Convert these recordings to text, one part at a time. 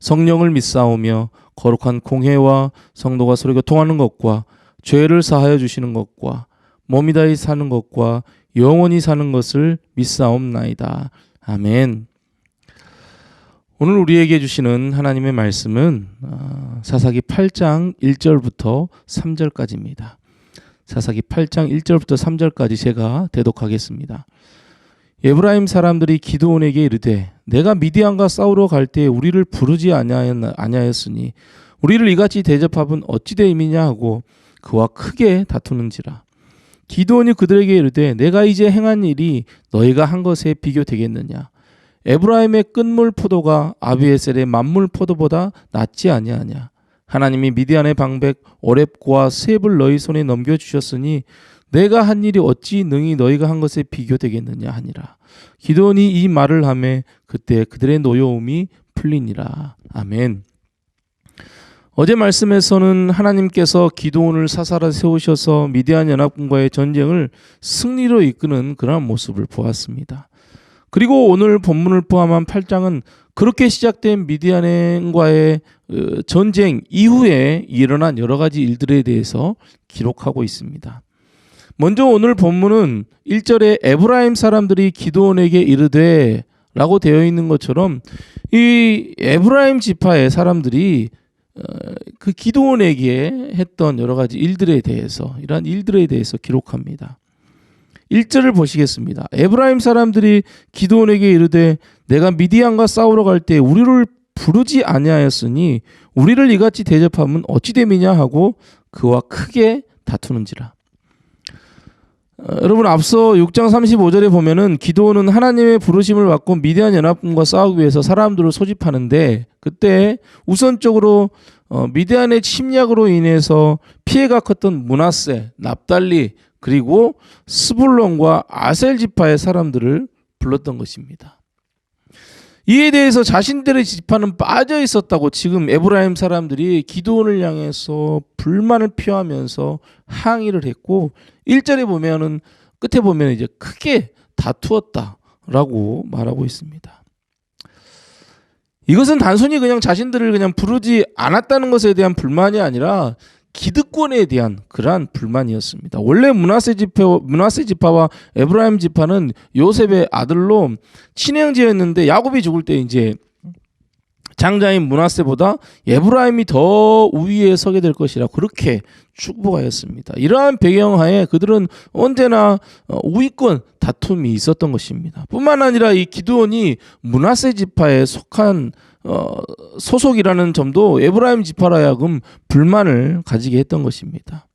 성령을 믿사오며 거룩한 공회와 성도가 서로 교통하는 것과 죄를 사하여 주시는 것과 몸이 다히 사는 것과 영원히 사는 것을 믿사옵나이다. 아멘. 오늘 우리에게 주시는 하나님의 말씀은 어, 사사기 8장 1절부터 3절까지입니다. 사사기 8장 1절부터 3절까지 제가 대독하겠습니다. 에브라임 사람들이 기드온에게 이르되 내가 미디안과 싸우러 갈때 우리를 부르지 아니하였으니 우리를 이같이 대접함은 어찌 됨이냐 하고 그와 크게 다투는지라. 기드온이 그들에게 이르되 내가 이제 행한 일이 너희가 한 것에 비교되겠느냐? 에브라임의 끝물 포도가 아비에셀의 만물 포도보다 낫지 아니하냐? 하나님이 미디안의 방백 오렙과 셉을 너희 손에 넘겨 주셨으니 내가 한 일이 어찌 능히 너희가 한 것에 비교되겠느냐 하니라. 기도원이 이 말을 하매 그때 그들의 노여움이 풀리니라. 아멘. 어제 말씀에서는 하나님께서 기도원을 사사라 세우셔서 미디안 연합군과의 전쟁을 승리로 이끄는 그러한 모습을 보았습니다. 그리고 오늘 본문을 포함한 8장은 그렇게 시작된 미디안과의 어, 전쟁 이후에 일어난 여러 가지 일들에 대해서 기록하고 있습니다. 먼저 오늘 본문은 1절에 에브라임 사람들이 기도원에게 이르되 라고 되어 있는 것처럼 이 에브라임 지파의 사람들이 어, 그 기도원에게 했던 여러 가지 일들에 대해서 이러한 일들에 대해서 기록합니다. 1절을 보시겠습니다. 에브라임 사람들이 기도원에게 이르되 내가 미디안과 싸우러 갈 때 우리를 부르지 아니하였으니 우리를 이같이 대접하면 어찌 됨이냐 하고 그와 크게 다투는지라. 어, 여러분 앞서 6장 35절에 보면은 기도원은 하나님의 부르심을 받고 미디안 연합군과 싸우기 위해서 사람들을 소집하는데 그때 우선적으로 어, 미디안의 침략으로 인해서 피해가 컸던 문하세, 납달리 그리고 스불론과 아셀 지파의 사람들을 불렀던 것입니다. 이에 대해서 자신들의 지파는 빠져 있었다고 지금 에브라임 사람들이 기도원을 향해서 불만을 표하면서 항의를 했고 1절에 보면은 끝에 보면 이제 크게 다투었다라고 말하고 있습니다. 이것은 단순히 그냥 자신들을 그냥 부르지 않았다는 것에 대한 불만이 아니라 기득권에 대한 그러한 불만이었습니다. 원래 문하세 지파 문하세 지파와 에브라임 지파는 요셉의 아들로 친형제였는데 야곱이 죽을 때 이제 장자인 문하세보다 에브라임이 더 우위에 서게 될 것이라 그렇게 축복하였습니다. 이러한 배경하에 그들은 언제나 어, 우위권 다툼이 있었던 것입니다. 뿐만 아니라 이 기드온이 문하세 지파에 속한 어, 소속이라는 점도 에브라임 지파라 하여금 불만을 가지게 했던 것입니다.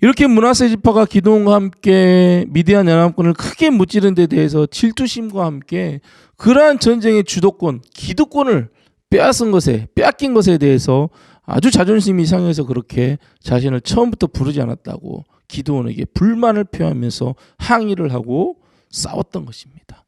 이렇게 문하세 지파가 기도원과 함께 미디안 연합군을 크게 무찌른 데 대해서 질투심과 함께 그러한 전쟁의 주도권, 기득권을 빼앗은 것에 빼앗긴 것에 대해서 아주 자존심이 상해서 그렇게 자신을 처음부터 부르지 않았다고 기도원에게 불만을 표하면서 항의를 하고 싸웠던 것입니다.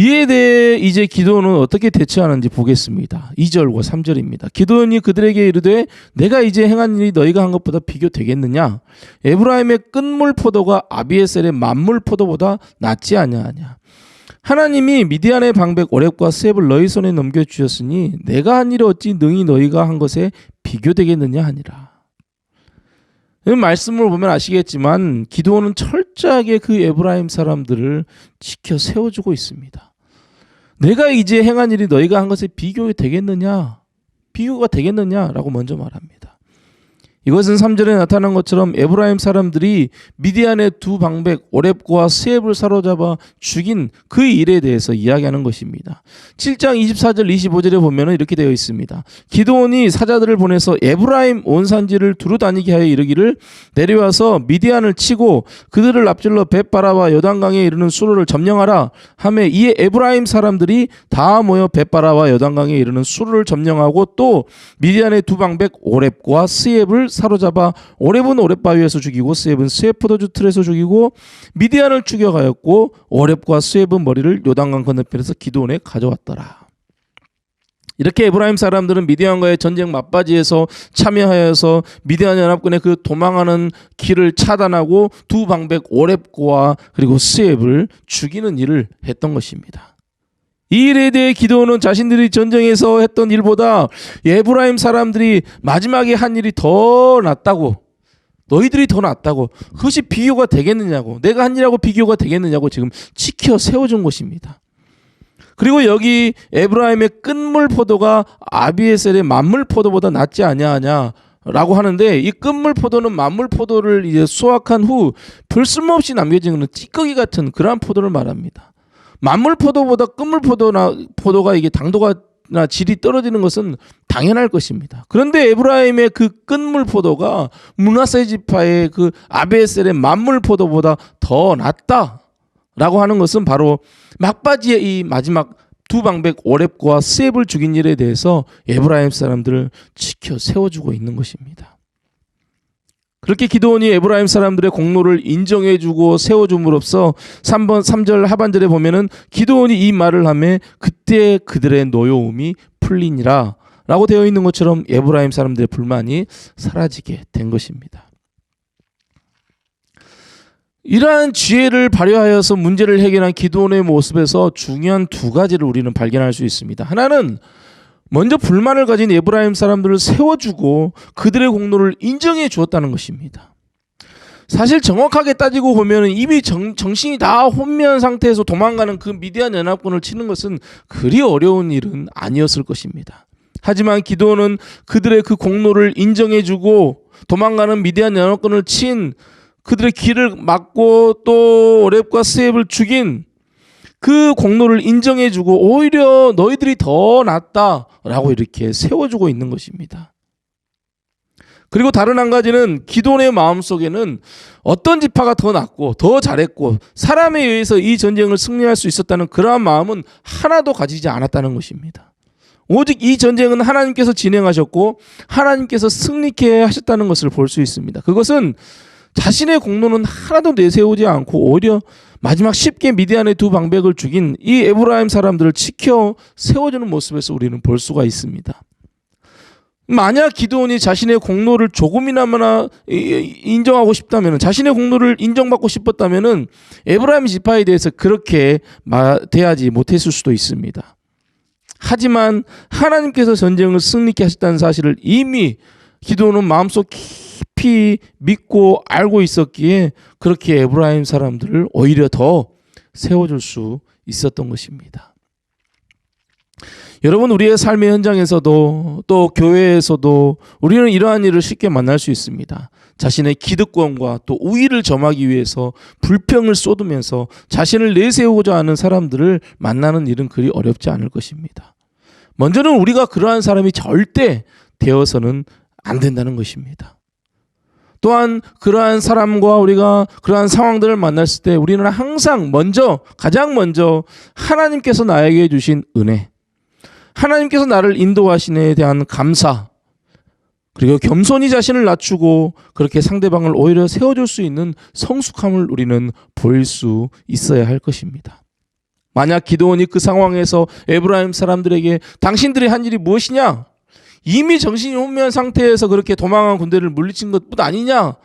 이에 대해 이제 기도원은 어떻게 대처하는지 보겠습니다. 2절과 3절입니다. 기도원이 그들에게 이르되 내가 이제 행한 일이 너희가 한 것보다 비교되겠느냐? 에브라임의 끝물 포도가 아비에셀의 만물 포도보다 낫지 아니하냐? 하나님이 미디안의 방백 오렙과 셉을 너희 손에 넘겨 주셨으니 내가 한 일이 어찌 능히 너희가 한 것에 비교되겠느냐 하니라. 이 말씀을 보면 아시겠지만 기도원은 철저하게 그 에브라임 사람들을 지켜 세워주고 있습니다. 내가 이제 행한 일이 너희가 한 것에 비교가 되겠느냐? 비교가 되겠느냐라고 먼저 말합니다. 이것은 3절에 나타난 것처럼 에브라임 사람들이 미디안의 두 방백 오렙과 스앱을 사로잡아 죽인 그 일에 대해서 이야기하는 것입니다. 7장 24절 25절에 보면 이렇게 되어 있습니다. 기도원이 사자들을 보내서 에브라임 온 산지를 두루 다니게 하여 이르기를 내려와서 미디안을 치고 그들을 앞질러 벳바라와 요단강에 이르는 수로를 점령하라 하매 이에 에브라임 사람들이 다 모여 벳바라와 요단강에 이르는 수로를 점령하고 또 미디안의 두 방백 오렙과 스앱을 사로잡아 오렙은 오렙 바위에서 죽이고 스앱은 스앱 포도주 틀에서 죽이고 미디안을 추격하였고 오렙과 스앱은 머리를 요단강 건너편에서 기도원에 가져왔더라. 이렇게 에브라임 사람들은 미디안과의 전쟁 맞바지에서 참여하여서 미디안 연합군의 그 도망하는 길을 차단하고 두 방백 오렙과 그리고 스앱을 죽이는 일을 했던 것입니다. 이 일에 대해 기도는 자신들이 전쟁에서 했던 일보다 에브라임 사람들이 마지막에 한 일이 더 낫다고 너희들이 더 낫다고 그것이 비교가 되겠느냐고 내가 한 일하고 비교가 되겠느냐고 지금 지켜 세워준 것입니다. 그리고 여기 에브라임의 끝물 포도가 아비에셀의 만물 포도보다 낫지 아니하냐 라고 하는데 이 끝물 포도는 만물 포도를 이제 수확한 후 별 쓸모없이 남겨지는 찌꺼기 같은 그러한 포도를 말합니다. 만물 포도보다 끝물 포도나 포도가 이게 당도가 나 질이 떨어지는 것은 당연할 것입니다. 그런데 에브라임의 그 끝물 포도가 문하세 지파의 그 아베셀의 만물 포도보다 더 낫다라고 하는 것은 바로 막바지의 이 마지막 두 방백 오렙과 스앱을 죽인 일에 대해서 에브라임 사람들을 지켜 세워주고 있는 것입니다. 그렇게 기도원이 에브라임 사람들의 공로를 인정해주고 세워줌으로써 3번 3절 하반절에 보면은 기도원이 이 말을 하며 그때 그들의 노여움이 풀리니라 라고 되어 있는 것처럼 에브라임 사람들의 불만이 사라지게 된 것입니다. 이러한 지혜를 발휘하여서 문제를 해결한 기도원의 모습에서 중요한 두 가지를 우리는 발견할 수 있습니다. 하나는 먼저 불만을 가진 에브라임 사람들을 세워주고 그들의 공로를 인정해 주었다는 것입니다. 사실 정확하게 따지고 보면 이미 정, 정신이 다 혼미한 상태에서 도망가는 그 미디안 연합군을 치는 것은 그리 어려운 일은 아니었을 것입니다. 하지만 기도는 그들의 그 공로를 인정해주고 도망가는 미디안 연합군을 친 그들의 길을 막고 또 오렙과 스앱을 죽인 그 공로를 인정해주고 오히려 너희들이 더 낫다라고 이렇게 세워주고 있는 것입니다. 그리고 다른 한 가지는 기도의 마음 속에는 어떤 지파가 더 낫고 더 잘했고 사람에 의해서 이 전쟁을 승리할 수 있었다는 그러한 마음은 하나도 가지지 않았다는 것입니다. 오직 이 전쟁은 하나님께서 진행하셨고 하나님께서 승리케 하셨다는 것을 볼 수 있습니다. 그것은 자신의 공로는 하나도 내세우지 않고 오히려 마지막 쉽게 미디안의 두 방백을 죽인 이 에브라임 사람들을 지켜 세워주는 모습에서 우리는 볼 수가 있습니다. 만약 기도원이 자신의 공로를 조금이나마 인정하고 싶다면, 자신의 공로를 인정받고 싶었다면, 에브라임 지파에 대해서 그렇게 대하지 못했을 수도 있습니다. 하지만 하나님께서 전쟁을 승리케 하셨다는 사실을 이미 기도는 마음속 믿고 알고 있었기에 그렇게 에브라임 사람들을 오히려 더 세워줄 수 있었던 것입니다. 여러분 우리의 삶의 현장에서도 또 교회에서도 우리는 이러한 일을 쉽게 만날 수 있습니다. 자신의 기득권과 또 우위를 점하기 위해서 불평을 쏟으면서 자신을 내세우고자 하는 사람들을 만나는 일은 그리 어렵지 않을 것입니다. 먼저는 우리가 그러한 사람이 절대 되어서는 안 된다는 것입니다. 또한 그러한 사람과 우리가 그러한 상황들을 만났을 때 우리는 항상 먼저 가장 먼저 하나님께서 나에게 주신 은혜 하나님께서 나를 인도하신에 대한 감사 그리고 겸손히 자신을 낮추고 그렇게 상대방을 오히려 세워줄 수 있는 성숙함을 우리는 보일 수 있어야 할 것입니다. 만약 기도원이 그 상황에서 에브라임 사람들에게 당신들이 한 일이 무엇이냐? 이미 정신이 혼미한 상태에서 그렇게 도망한 군대를 물리친 것뿐 아니냐?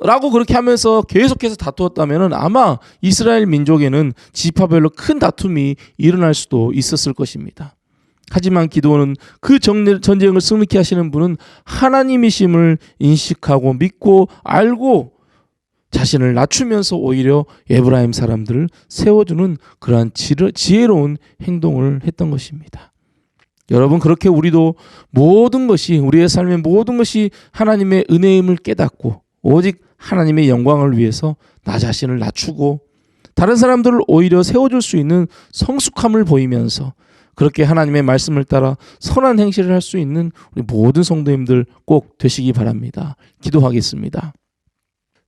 라고 그렇게 하면서 계속해서 다투었다면 아마 이스라엘 민족에는 지파별로 큰 다툼이 일어날 수도 있었을 것입니다. 하지만 기도는 그 전쟁을 승리케 하시는 분은 하나님이심을 인식하고 믿고 알고 자신을 낮추면서 오히려 에브라임 사람들을 세워주는 그러한 지혜로운 행동을 했던 것입니다. 여러분 그렇게 우리도 모든 것이 우리의 삶의 모든 것이 하나님의 은혜임을 깨닫고 오직 하나님의 영광을 위해서 나 자신을 낮추고 다른 사람들을 오히려 세워줄 수 있는 성숙함을 보이면서 그렇게 하나님의 말씀을 따라 선한 행실을 할 수 있는 우리 모든 성도님들 꼭 되시기 바랍니다. 기도하겠습니다.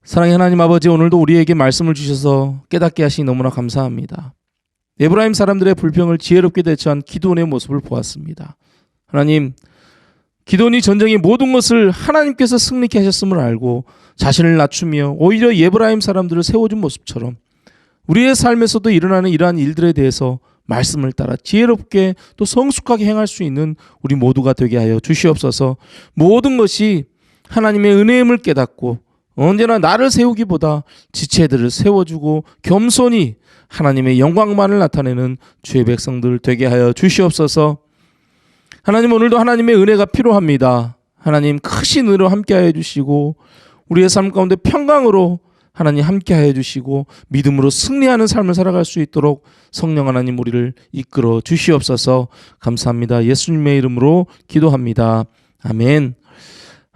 사랑의 하나님 아버지 오늘도 우리에게 말씀을 주셔서 깨닫게 하시니 너무나 감사합니다. 에브라임 사람들의 불평을 지혜롭게 대처한 기도원의 모습을 보았습니다. 하나님, 기도원이 전쟁의 모든 것을 하나님께서 승리케 하셨음을 알고 자신을 낮추며 오히려 에브라임 사람들을 세워준 모습처럼 우리의 삶에서도 일어나는 이러한 일들에 대해서 말씀을 따라 지혜롭게 또 성숙하게 행할 수 있는 우리 모두가 되게 하여 주시옵소서 모든 것이 하나님의 은혜임을 깨닫고 언제나 나를 세우기보다 지체들을 세워주고 겸손히 하나님의 영광만을 나타내는 주의 백성들 되게 하여 주시옵소서. 하나님 오늘도 하나님의 은혜가 필요합니다. 하나님 크신 은혜로 함께하여 주시고 우리의 삶 가운데 평강으로 하나님 함께하여 주시고 믿음으로 승리하는 삶을 살아갈 수 있도록 성령 하나님 우리를 이끌어 주시옵소서. 감사합니다. 예수님의 이름으로 기도합니다. 아멘.